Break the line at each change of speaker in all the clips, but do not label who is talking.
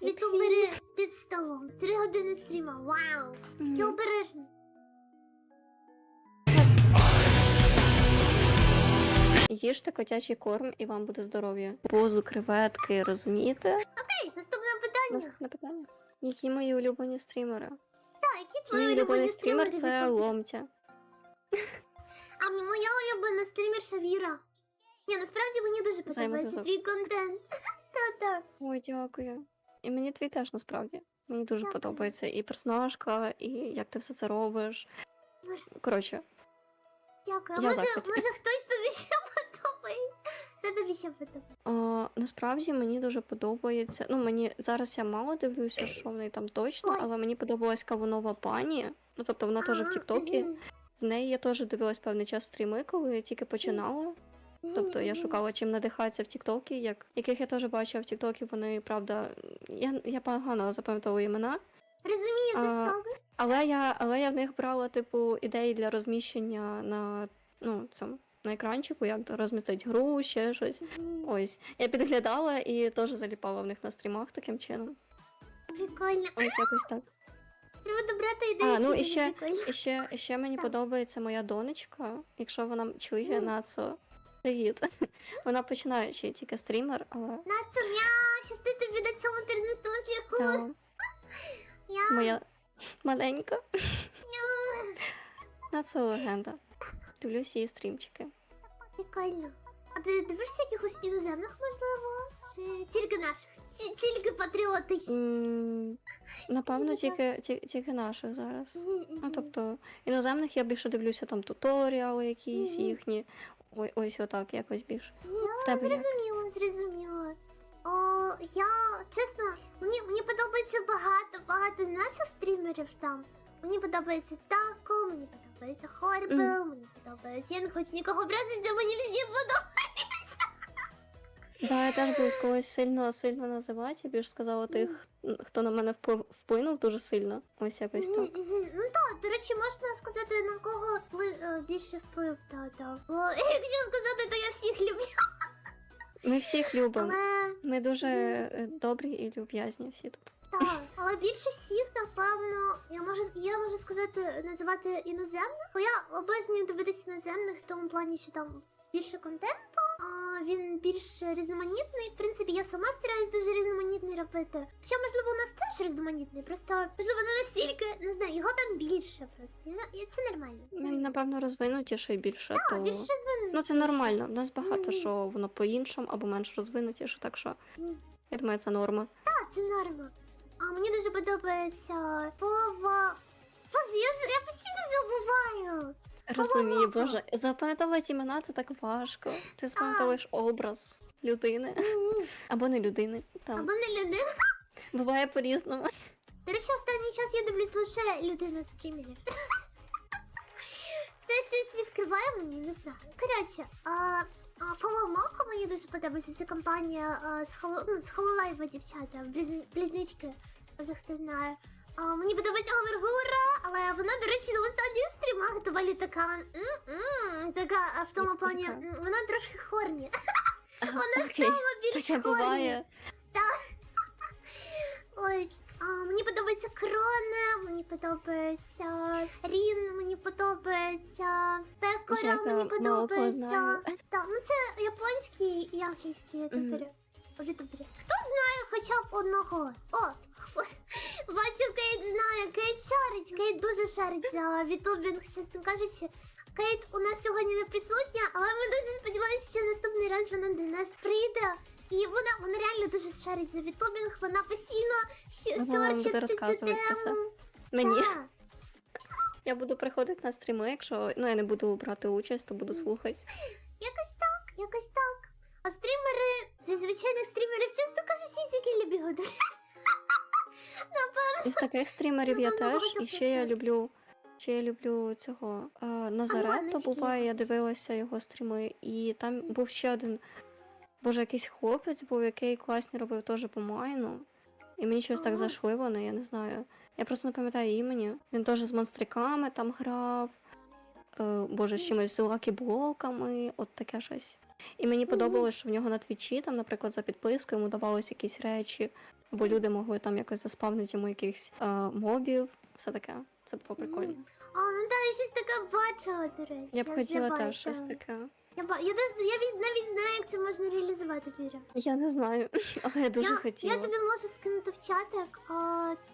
ютубери під столом. Три години стріма. Вау! Тільки
Мгм.
обережно.
Їжте котячий корм і вам буде здоров'я. Позу, креветки, розумієте?
Окей, наступне питання.
Наступне питання. Які мої улюблені стрімери?
Так, які твої
Мій улюблений
улюблені
стрімер
стрімери?
це? Ломтя.
А моя улюблена стрімерша Віра. Ні, насправді мені дуже подобається
Взаємозв'язок.
твій контент. Та-та.
Ой, дякую. І мені твій теж насправді. Мені дуже
Дякую.
подобається і персонажка, і як ти все це робиш. Коротше,
Дякую. А
Я
може,
захваті.
може хтось тобі ще подобається? Хто тобі ще подобається?
а, насправді мені дуже подобається. Ну, мені зараз я мало дивлюся, що в неї там точно,
Ой.
але мені подобалась кавунова пані. Ну, тобто вона теж в Тіктокі. В неї я теж дивилась певний час стріми, коли я тільки починала. Тобто я шукала чим надихатися в Тіктокі, як яких я теж бачила в Тіктокі, вони правда. Я, я погано запам'ятовую імена.
Розумію,
А. Але я, але я в них брала, типу, ідеї для розміщення на ну, цьому на екранчику, як розмістити гру, ще щось. Ось. Я підглядала і теж заліпала в них на стрімах таким чином.
Прикольно.
Ось якось так.
Брата ідеї.
А, ну і ще, і ще, і ще мені
Так.
подобається моя донечка, якщо вона чує
Мгм.
Нацо. Привіт. Вона починаючи тільки стрімер, але
Нацу, мя, щасти тобі на цьому тернистому шляху. Я,
моя маленька.
я.
Легенда. Дивлюсь її стрімчики.
Прикольно. А ти дивишся якихось іноземних, можливо? Чи тільки наших? Чи тільки патріотичних?
Напевно, тільки, тільки наших зараз. Ну, тобто, іноземних я більше дивлюся там туторіали якісь їхні. Ой, ось отак, якось більше.
Ну,
тебе як?
О, я чесно, мені, мені подобається багато, багато наших стрімерів там. Мені подобається Тако, мені подобається Хорбел,
mm.
мені подобається. Я не хочу нікого образити, мені всі подобаються.
Да, я теж буду когось сильно сильно називати. Я більш сказала тих, хто на мене вплив- вплинув дуже сильно. Ось якось так.
Ну так, до речі, можна сказати, на кого впли- е, більше вплив, та, та. Бо якщо сказати, то я всіх люблю.
Ми всіх любимо.
Але
Ми дуже е, добрі і люб'язні всі тут.
Так, але більше всіх, напевно, я можу я можу сказати, називати іноземних. Бо я обожнюю дивитися іноземних в тому плані, що там більше контенту, він більш різноманітний. В принципі, я сама стараюсь дуже різноманітний робити. Хоча, можливо, у нас теж різноманітний, просто можливо не настільки, не знаю, його там більше просто. Я, це нормально. Це
Він,
нормально.
напевно, розвинутіше більше.
Так,
то...
більш розвинений.
Ну, це нормально. В нас багато
Мгм.
що воно по-іншому або менш розвинутіше, так що
Мгм.
я думаю, це норма.
Так, це норма. А мені дуже подобається Пова. Боже, я, я постійно забуваю.
Розумію, боже, запам'ятовувати імена це так важко. Ти запам'ятовуєш образ людини або не людини. Там
Або не людина.
буває по-різному.
До речі, останній час я дивлюсь лише людина стрімерів. Це щось відкриває мені, не знаю. Коротше, а, а Moco мені дуже подобається. Це компанія а, з Холо, ну, з Хололайва дівчата, близн- близнючки. Може хто знає. Мені подобається Овергура, але вона, до речі, на останніх стрімах доволі така. така в тому плані, м, вона трошки хорні. Вона стала більш хорні.
буває.
Ой, а, мені подобається Кроне, мені подобається Рін, мені подобається Пекора, мені подобається. Так, ну це японські і якійські ютубери. Ютубери. Хто знає хоча б одного? О, бачу, Кейт знає, Кейт шарить, Кейт дуже шарить за вітубінг, чесно кажучи. Кейт у нас сьогодні не присутня, але ми дуже сподіваємося, що наступний раз вона до нас прийде. І вона, вона реально дуже шарить за вітубінг, вона постійно сорчить цю тему.
Мені
Так.
я буду приходити на стріми, якщо ну я не буду брати участь, то буду слухати.
Якось
Із таких стрімерів я теж, і ще я люблю. Ще я люблю цього а,
не
Назарет, то
тільки
буває, я дивилася його стріми, і там був ще один. Боже, якийсь хлопець був, який класний робив теж по майну. І мені щось так зайшли вони, я не знаю. Я просто не пам'ятаю імені. Він теж з монстриками там грав. Е, боже, з чимось з лакіблоками, от таке щось. І мені подобалось, що в нього на твічі, там, наприклад, за підписку йому давалися якісь речі, або люди могли там якось заспавнити йому якихось е, мобів, все таке. Це було прикольно.
А, ну так, я щось таке бачила, до речі.
Я б хотіла теж щось таке.
Я, ба- я, даже, я від, навіть знаю, як це можна реалізувати, Віра.
Я не знаю, але я дуже
я,
хотіла.
я тобі можу скинути в чатик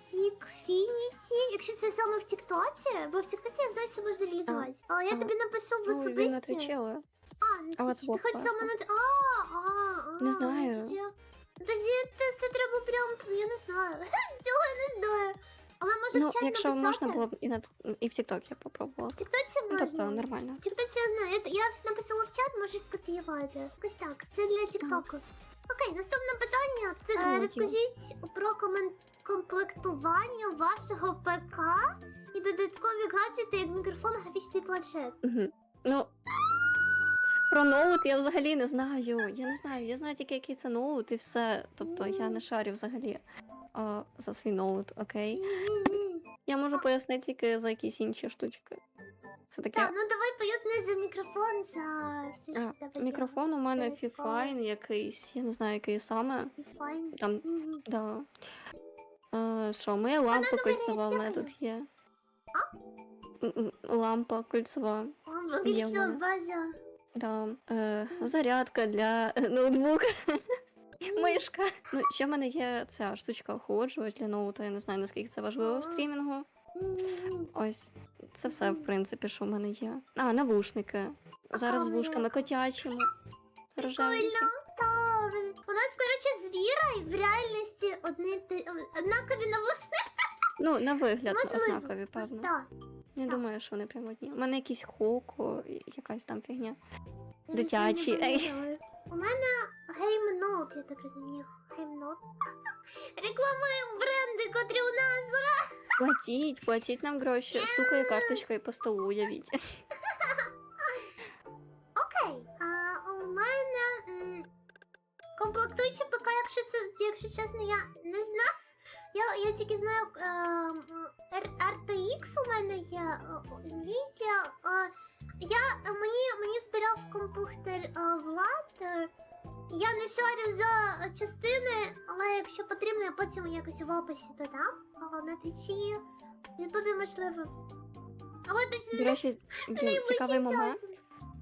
Тікфініті, якщо це саме в Тіктоці, бо в Тіктоці я знаю, це можна реалізувати. А, я
ага.
тобі напишу в особисті. А, ну
Але
ти,
це
ти
було
хочеш саме
класно.
на... А, а, а,
Не знаю.
Тоді, тоді це, це треба прям, я не знаю. Цього я не знаю. Але може
ну,
в чат
якщо
написати?
можна було б і на і в TikTok я попробувала.
В Тіктоці
Ну,
можна.
тобто нормально.
Тіктоці я знаю. Я, я написала в чат, можеш скопіювати. Якось так. Це для Тіктоку. Окей, наступне питання. Це, е,
Ага,
розкажіть про комен... комплектування вашого ПК і додаткові гаджети, як мікрофон, графічний планшет.
Угу. Ну. Про ноут я взагалі не знаю. Я не знаю. Я знаю тільки, який це ноут і все. Тобто я не шарю взагалі а, за свій ноут, окей. Я можу пояснити тільки за якісь інші штучки. Це таке.
Так, ну давай поясни за мікрофон, за все, що в тебе є.
мікрофон у мене. Фіфайн якийсь, я не знаю, який саме.
І Файн.
Там, да. Е, що, моя лампа
номери,
кольцова в мене тут є. М, Лампа кольцова.
О,
Є в мене.
база.
Да. Е, зарядка для е, ноутбука. Мишка. Ну, ще в мене є ця штучка охолоджувач для ноута. Я не знаю, наскільки це важливо в стрімінгу. Ось. Це все, в принципі, що в мене є. А, навушники. Зараз з вушками котячими. Рожевенькі.
У нас, коротше, з Вірою в реальності одні однакові навушники.
Ну, на вигляд
Можливо.
однакові, певно.
Так.
Не
так.
думаю, що вони прям одні. У мене якийсь хоко, якась там фігня.
Я
Дитячі, ей.
У мене геймнот, я так розумію. Геймнот. Рекламуємо бренди, котрі у нас.
Платіть, платіть нам гроші. Стукає карточкою по столу, уявіть.
Окей. А у мене м, комплектуючий ПК, якщо, якщо чесно, я не знаю. Я, я тільки знаю е, RTX у мене є, е, Nvidia. е, я, мені, мені збирав комп'ютер е, Влад. е, Я не шарю за частини, але якщо потрібно, я потім якось в описі додам. А на твічі, в Ютубі можливо. Але точно
До
не
речі, блін,
найближчим
момент.
часом.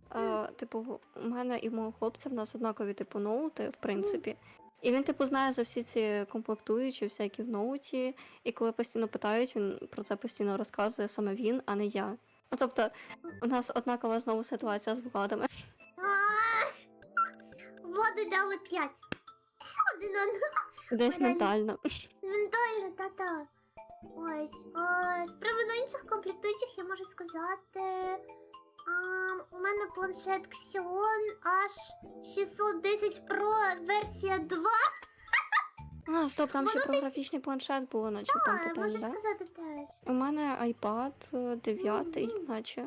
А, типу, у мене і в мого хлопця в нас однакові, типу, ноути, в принципі. І він, типу, знає за всі ці комплектуючі, всякі в ноуті. І коли постійно питають, він про це постійно розказує саме він, а не я. Ну тобто, у нас однакова знову ситуація з владами.
Води дали 5. Один одного.
Десь ментально.
Ментально, та-та. Ось. З приводу інших комплектуючих я можу сказати. А, у мене планшет Xeon H610 Pro версія 2.
А, стоп, там ще
Воно
про
десь-
графічний планшет було, наче там
А,
питання,
можу
да?
сказати теж.
У мене iPad е, 9,
Мгм.
наче.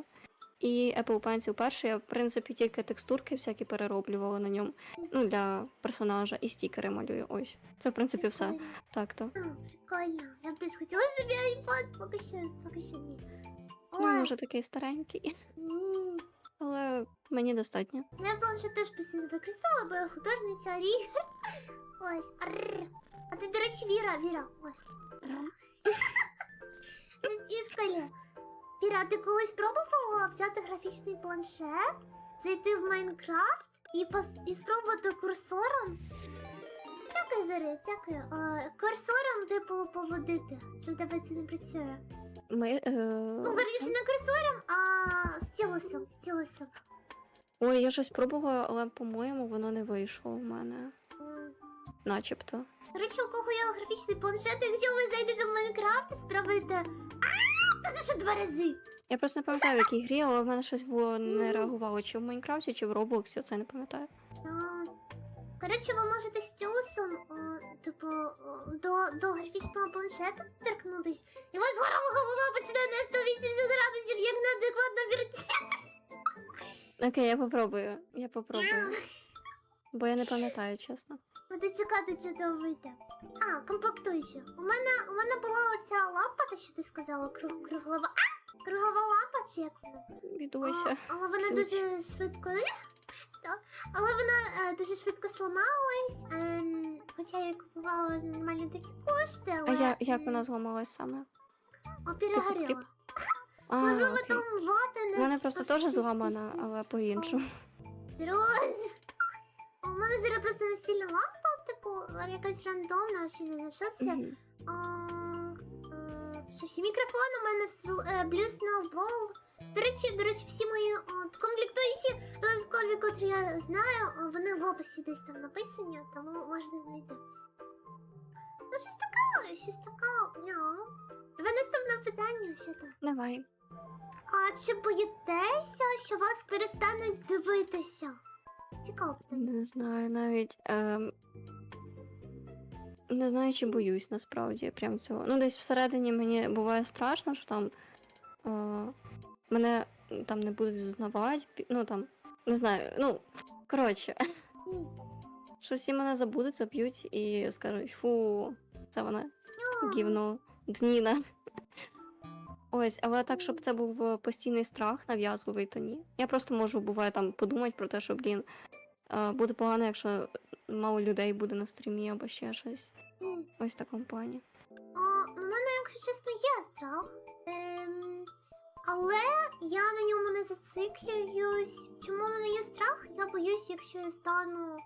І Apple Pencil перший, я в принципі тільки текстурки всякі перероблювала на ньому. Ну, для персонажа і стікери малюю. Ось. Це, в принципі, все.
Прикольно.
Так, то.
А, прикольно. Я б теж хотіла собі iPad, поки що, поки що ні.
Ну,
Ой,
може такий старенький, але мені достатньо.
Я планшет теж постійно використовую, бо я художниця ігор. Ось. арр. А ти, до речі, Віра, Віра. Ой.
Да.
Віра, а ти колись пробувала взяти графічний планшет, зайти в Майнкрафт і, пос... і спробувати курсором? Дякую, Заря, дякую. А, курсором, типу, поводити. Чи в тебе це не працює?
Ми, е...
Ну, верніше, не курсором, а стілусом, стілусом.
Ой, я щось пробувала, але, по-моєму, воно не вийшло у мене.
М.
Начебто.
Коротше, у кого є графічний планшет, якщо ви зайдете в Майнкрафт і спробуєте. А, та це що два рази.
Я просто не пам'ятаю, в якій грі, але в мене щось було не реагувало чи в Майнкрафті, чи в Роблоксі, це не пам'ятаю.
А, Коротше, ви можете стілусом, типу, до, до графічного планшета торкнутись, і у вас горова голова починає на 180 градусів, як неадекватно вертітись.
Окей, я попробую. Я попробую. Бо я не пам'ятаю, чесно.
Буде чекати, чи то вийде. А, комплектуючі. У мене, у мене була оця лампа, те, що ти сказала, круг, круглова. А! Кругова лампа, чи як вона?
Бідуйся.
А, але вона
Ключ.
дуже швидко Але вона е, дуже швидко сламалась. ем, хоча я купувала нормально такі кошти,
А я, як вона зламалась саме?
о, перегоріла.
Типу, А,
Можливо,
окей.
там вата не
У мене просто теж зламана, але по-іншому.
Друзі. У мене зараз просто настільна лампа, типу, якась рандомна, чи не знаю, що це.
Мгм.
А, м, Щось і мікрофон у мене з- е, Blue Snowball. До речі, до речі, всі мої от, комплектуючі додаткові, котрі я знаю, вони в описі десь там написані, тому можна знайти. Ну, щось таке, щось таке. ня. Давай наступне питання, що там.
Давай.
А чи боїтеся, що вас перестануть дивитися? Цікаво питання.
Не знаю навіть. Ем... Не знаю, чи боюсь насправді прям цього. Ну, десь всередині мені буває страшно, що там е... мене там не будуть знавати. пі- Ну там, не знаю. Ну, коротше, що всі мене забудуть, заб'ють і скажуть, фу, це вона
Ну,
гівно, дніна. Ось, але так, щоб це був е, постійний страх нав'язливий, то ні. Я просто можу, буває, там подумати про те, що, блін, е, буде погано, якщо мало людей буде на стрімі або ще щось. Ось в такому плані.
У мене, якщо чесно, є страх. Ем, але я на ньому не зациклююсь. Чому в мене є страх? Я боюсь, якщо я стану.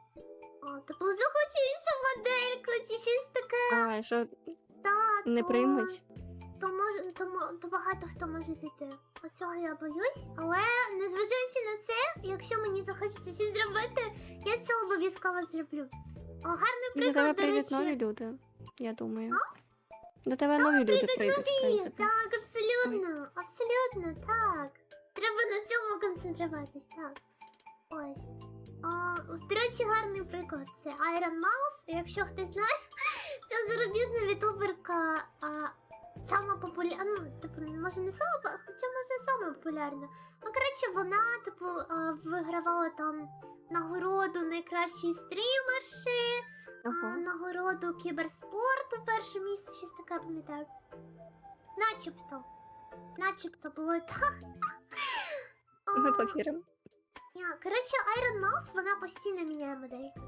А, типу, захочу іншу модельку чи щось таке.
А, що
Та,
не
то,
приймуть?
То, може, то, то багато хто може піти. Оцього я боюсь. Але незважаючи на це, якщо мені захочеться щось зробити, я це обов'язково зроблю. О, гарний
До
приклад, до
прийдуть
речі.
нові люди, я думаю. До тебе нові люди прийдуть, в принципі.
Так, абсолютно, абсолютно, так. Треба на цьому концентруватись, так. Ось. До речі, гарний приклад. Це Iron Mouse. Якщо хтось знає, це зарубіжна вітуберка. Сама популярна, ну, типу, може не сама, хоча може сама популярна. Ну, коротше, вона, типу, вигравала там нагороду найкращої стрімерші, а,
Ага.
нагороду кіберспорту перше місце, щось таке пам'ятаю. Начебто. Начебто було так.
Ми повіримо.
Коротше, Iron Mouse, вона постійно міняє модельки.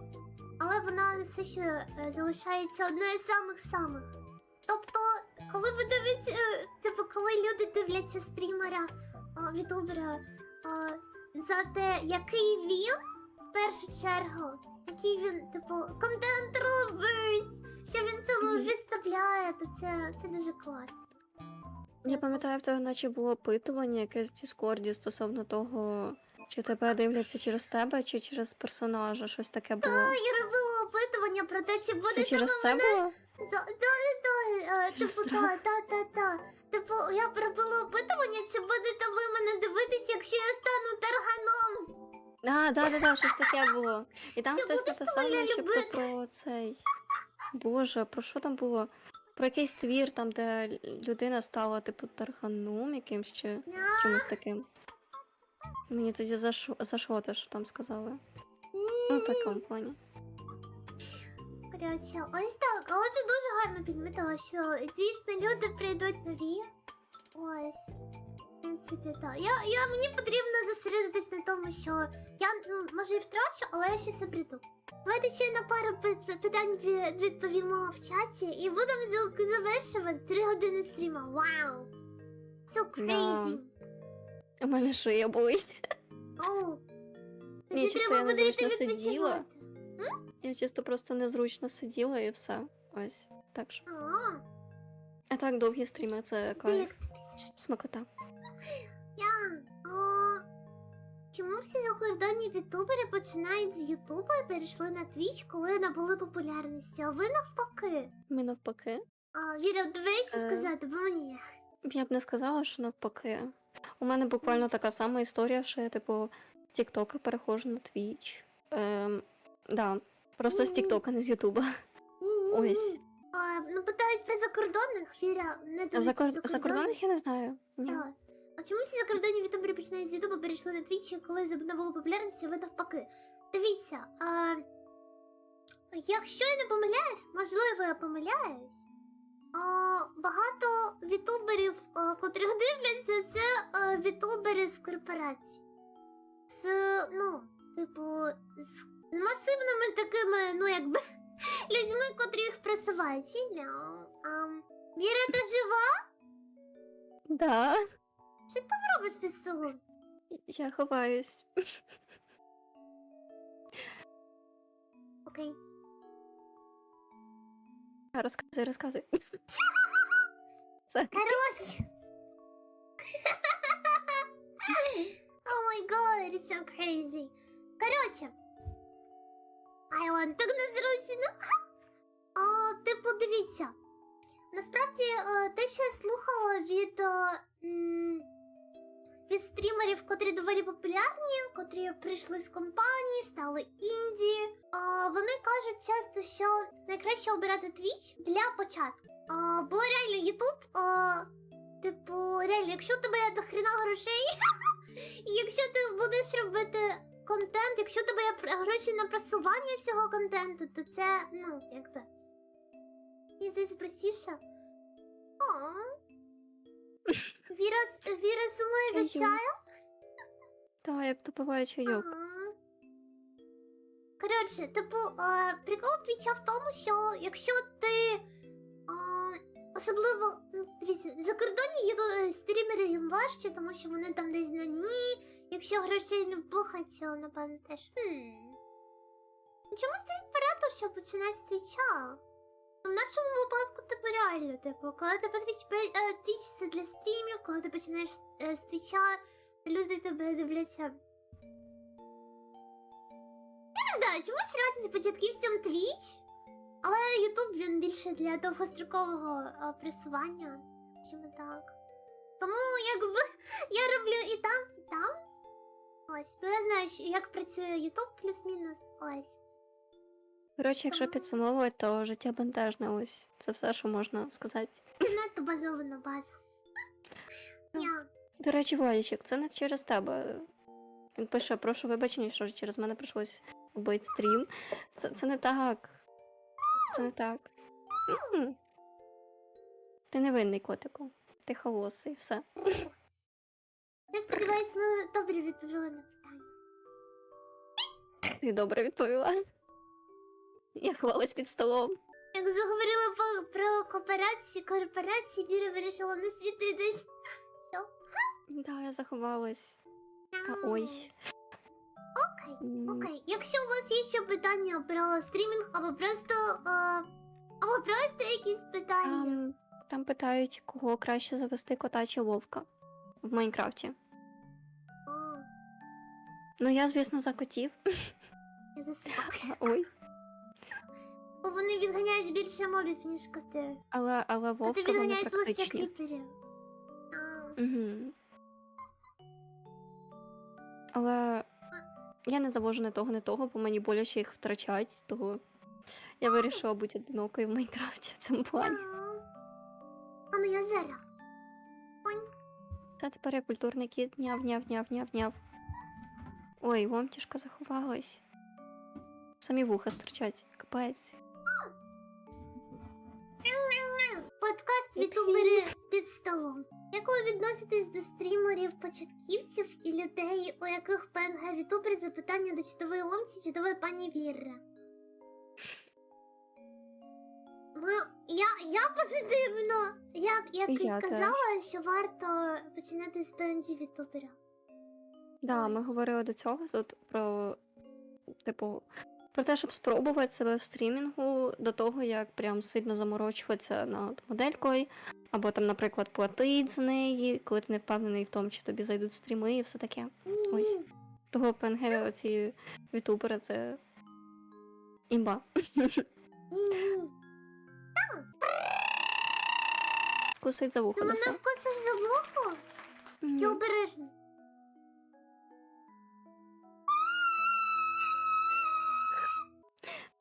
Але вона все ще е, залишається одною з самих самих. Тобто, коли ви дивитеся, е, типу, коли люди дивляться стрімера, а, вітубера а, за те, який він в першу чергу, який він, типу, контент робить, що він цьому виставляє, то це, це дуже класно.
Я пам'ятаю, в тебе наче було опитування якесь в Діскорді стосовно того, чи тебе дивляться через тебе, чи через персонажа. Щось таке було.
А, я робила опитування про те, чи буде
Це через це було?
За, да, да, е, типу, та, та, та, та. Типу, я робила опитування, чи будете ви мене дивитись, якщо я стану тарганом.
А, да, да, да, щось таке було. І там
Чи
хтось
будеш ти
написав,
мене любити?
про цей. Боже, про що там було? Про якийсь твір, там, де людина стала, типу, тарганом якимсь чи чимось таким. Мені тоді зашло, зашло те, що там сказали. Ну, в такому плані.
Коротше, ось так. Але ти дуже гарно підмітила, що дійсно люди прийдуть нові. Ось. В принципі, так. Я, я, мені потрібно зосередитись на тому, що я ну, може і втрачу, але я щось обріду. Давайте ще на пару питань відповімо в чаті і будемо завершувати три години стріма. Вау! So crazy!
У мене шия болить.
Оу.
Ні,
Тоді
чисто
треба
я
буде йти
сиділа. Я чисто просто незручно сиділа і все. Ось. Так що.
А,
А так довгі стріми, це кайф. Смакота.
А, чому всі закордонні ютубери починають з Ютуба і перейшли на Твіч, коли набули популярності, а ви навпаки?
Ми навпаки.
А, Віра, давай
Е.
сказати, бо мені.
Я б не сказала, що навпаки. У мене буквально така сама історія, що я, типу, з Тіктока переходжу на Твіч. Ем, да. Просто з Тіктока, не з Ютуба. Ось.
А, ну, питають про закордонних, Віра, не
А в
дивиться
закор... закордонних я не знаю. Ні.
Так. А чому всі закордонні ютубери починають з Ютуба, перейшли на Твіч, коли набули популярності, ви навпаки? Дивіться, а, якщо я не помиляюсь, можливо, я помиляюсь. А, багато вітуберів, а, котрих дивляться, це а, вітубери з корпорацій. З, ну, типу, з, з масивними такими, ну якби, людьми, котрі їх просувають. Um, Віра, ти жива?
Да,
Що ти робиш під столом?
я ховаюсь.
Окей.
А, Розказуй, розказуй. Все.
Короче. oh my god, it's so crazy. Короче. Айланд, так незручно. А, типу, дивіться. Насправді, е, те, що я слухала від, е, м, від стрімерів, котрі доволі популярні, котрі прийшли з компанії, стали інді. А, вони кажуть часто, що найкраще обирати Twitch для початку. А, бо реально Ютуб, типу, реально, якщо у тебе є до хрена грошей, і якщо ти будеш робити контент, якщо тебе є гроші на просування цього контенту, то це, ну, якби. Мені здається простіше. О. Віра, с- Віра сумує за
Чаю.
чаєм?
Та, я допиваю чайок.
Ага. Коротше, типу, е, прикол твіча в тому, що якщо ти е, особливо ну, дивіться, закордонні є е, стрімери їм важче, тому що вони там десь на дні. Якщо грошей не вбухать, то напевно теж. Хм. Чому стоїть порядок, що починати з твіча? В нашому випадку типу реально, типу, коли твіч, е, твіч це для стрімів, коли ти починаєш е, з твіча, люди тебе дивляться Я не знаю, чомусь радить початківцям Twitch, але YouTube він більше для довгострокового а, пресування, скажімо так. Тому якби я роблю і там, і там. Ось, ну я знаю, як працює YouTube плюс-мінус. Ось.
Коротше, якщо підсумовувати, то життя бентежне ось. Це все, що можна сказати.
Надто базована база. Я.
До речі, Владічик, це не через тебе. Він пише, прошу вибачення, що через мене прийшлось вбити стрім. Це, це не так. Це не так. Ти не винний, котику. Ти холосий, все.
Я сподіваюся, ми добре відповіли на питання.
Ти добре відповіла. Я ховалась під столом.
Як заговорили про кооперацію, корпорації, Віра вирішила не світитись. Що?
Да, я заховалась. А, ой.
Окей. Окей, якщо у вас є ще питання про стрімінг, або просто. А, або просто якісь питання.
Там, там питають, кого краще завести кота чи вовка в Майнкрафті.
О,
Ну, я, звісно, за котів.
я за собак.
А, Ой.
Вони відганяють більше мобів, ніж коти.
Але, але
Коти
вовка вони
відганяють лише
практичні.
кліперів. А,
Угу. Але я не завожу не того, не того, бо мені боляче їх втрачать, того я вирішила бути одинокою в Майнкрафті в цьому плані.
А я зера. Понь.
Та тепер я культурний кіт, няв, няв, няв, няв, няв. Ой, ломтішка заховалась. Самі вуха стирчать. Капець.
Подкаст Вітубери під столом. Як ви відноситесь до стрімерів, початківців і людей, у яких ПНГ Вітубер запитання до чудової ломці чудової пані Вірри? Ну, я, я позитивно. Як, як
Я теж.
казала, що варто починати з PNG Вітубера.
Да, ми говорили до цього тут про, типу, про те, щоб спробувати себе в стрімінгу до того, як прям сильно заморочуватися над моделькою, або там, наприклад, платить за неї, коли ти не впевнений в тому, чи тобі зайдуть стріми і все таке. Ось. Того ПНГ оці вітубери це імба. Кусить за вухо
Ти мене вкусиш за вухо? Ти обережно.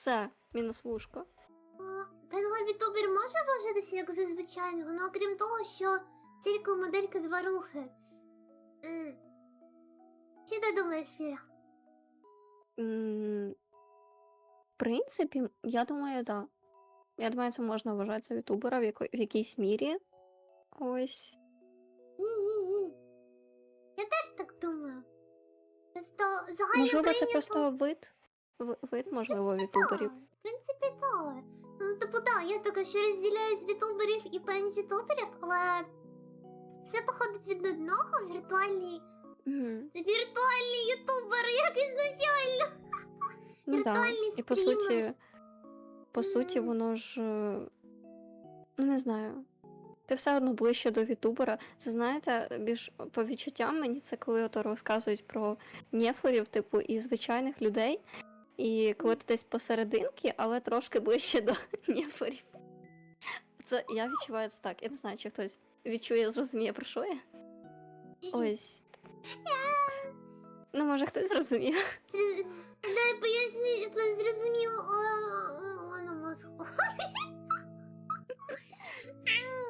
Все, мінус вушко.
Пенго Вітубер може вважатися як за звичайного, ну окрім того, що тільки у модельки два рухи. М. Що ти думаєш, Віра?
М, В принципі, я думаю, да. Я думаю, це можна вважати за ютубера в, яко- в якійсь мірі. Ось.
М-м-м. Я теж так думаю. Просто загально
Можливо, це
прийнято.
просто вид. Вид, можливо, ютуберів.
Так, В принципі, так. Ну, типу, так, я така, що розділяю з вітуберів і пензі-туберів, але все походить від одного, віртуальні.
Мгм.
Віртуальні ютубери, як ізначально.
Ну.
Віртуальні
І по
стріми.
суті, по суті,
Мгм.
воно ж. е, Ну, не знаю. Ти все одно ближче до вітубера. Це знаєте, більш по відчуттям мені це коли ото розказують про нефорів, типу, і звичайних людей. І коли ти десь посерединки, але трошки ближче до нефорів. Це я відчуваю це так. Я не знаю, чи хтось відчує, зрозуміє, про що я. Ось. Ну, може, хтось зрозуміє.
Це- Дай поясні, зрозуміло, мозку.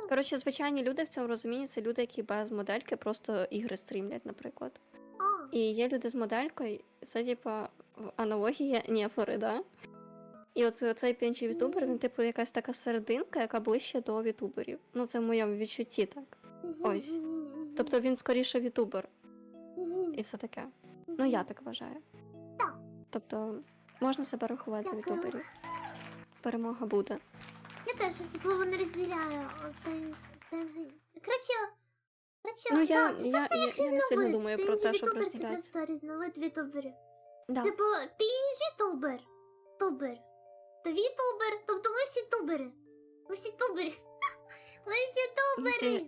Коротше, звичайні люди в цьому розумінні це люди, які без модельки просто ігри стрімлять, наприклад. І є люди з моделькою, це типа аналогія нефори, да? І от цей п'янчий вітубер, він, типу, якась така серединка, яка ближче до вітуберів. Ну, це в моєму відчутті так. ось. Тобто він скоріше вітубер і все таке. Ну, я так вважаю. Тобто, можна себе рахувати за
Дякую.
вітуберів. Перемога буде.
Я теж особливо не розділяю. Коротше, коротше,
Ну, я-
так, це
я-
просто
я-
як
я не сильно думаю про те,
вітубер
розділяти.
Це просто різновид вітуберів.
Да.
Типу, пінжі тубер. Тубер. То вітубер, тобто ми всі тубери. Ми всі тубери. Ми всі
Ми
тубери.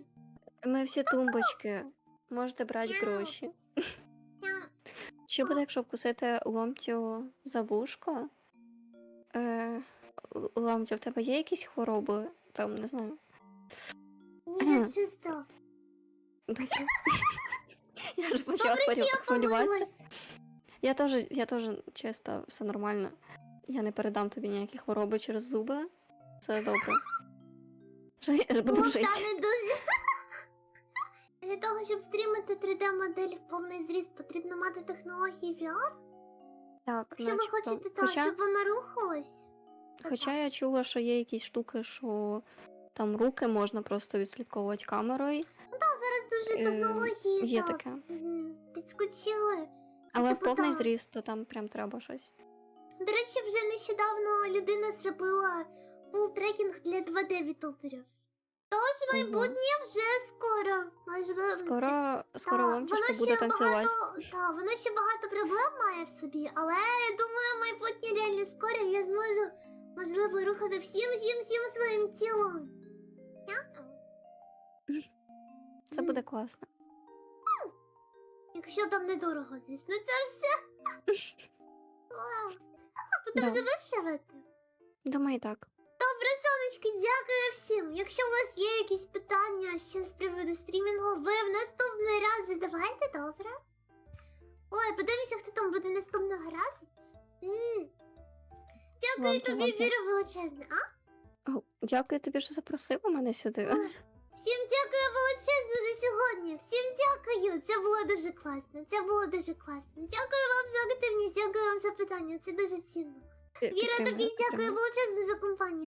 Ми всі тумбочки. Можете брати гроші. Що буде, якщо вкусити ломтю за вушко? Е, Ломтю, в тебе є якісь хвороби? Там, не знаю.
Ні, я чисто.
Я ж почала хвилюватися. Я теж, я теж чисто, все нормально. Я не передам тобі ніякі хвороби через зуби. Все добре. Жи- Буду
Ну,
жити.
не дуже. Для того, щоб стрімити 3D-модель в повний зріст, потрібно мати технології VR.
Так,
Якщо ви
начебто.
хочете так,
Хоча,
щоб вона рухалась.
хоча
так.
я чула, що є якісь штуки, що там руки можна просто відслідковувати камерою.
Та зараз дуже
Е,
технології
Є
так,
таке.
мгм, підскочили.
Але в
Типу,
повний зріст, то там прям треба щось.
До речі, вже нещодавно людина зробила фул-трекінг для 2D вітуперів. Тож майбутнє вже скоро. Майже
Скоро, скоро
Та, вона
буде танцювати.
Багато, та, вона ще багато проблем має в собі, але я думаю, майбутнє реально скоро я зможу, можливо, рухати всім, всім, всім своїм тілом.
Це буде класно.
Якщо там недорого, звісно, це все. Вау.
Да.
завершувати.
Думаю, так.
Добре, сонечки, дякую всім. Якщо у вас є якісь питання ще з приводу стрімінгу, ви в наступний раз задавайте, добре? Ой, подивимося, хто там буде наступного разу. М. Дякую
Ломтя,
тобі,
ломтя.
Віра величезне, а?
О, дякую тобі, що запросила мене сюди.
Всім дякую величезно за сьогодні. Всім дякую. Це було дуже класно. Це було дуже класно. Дякую вам за активність, дякую вам за питання. Це дуже цінно. Віра, тобі дякую величезно за компанію.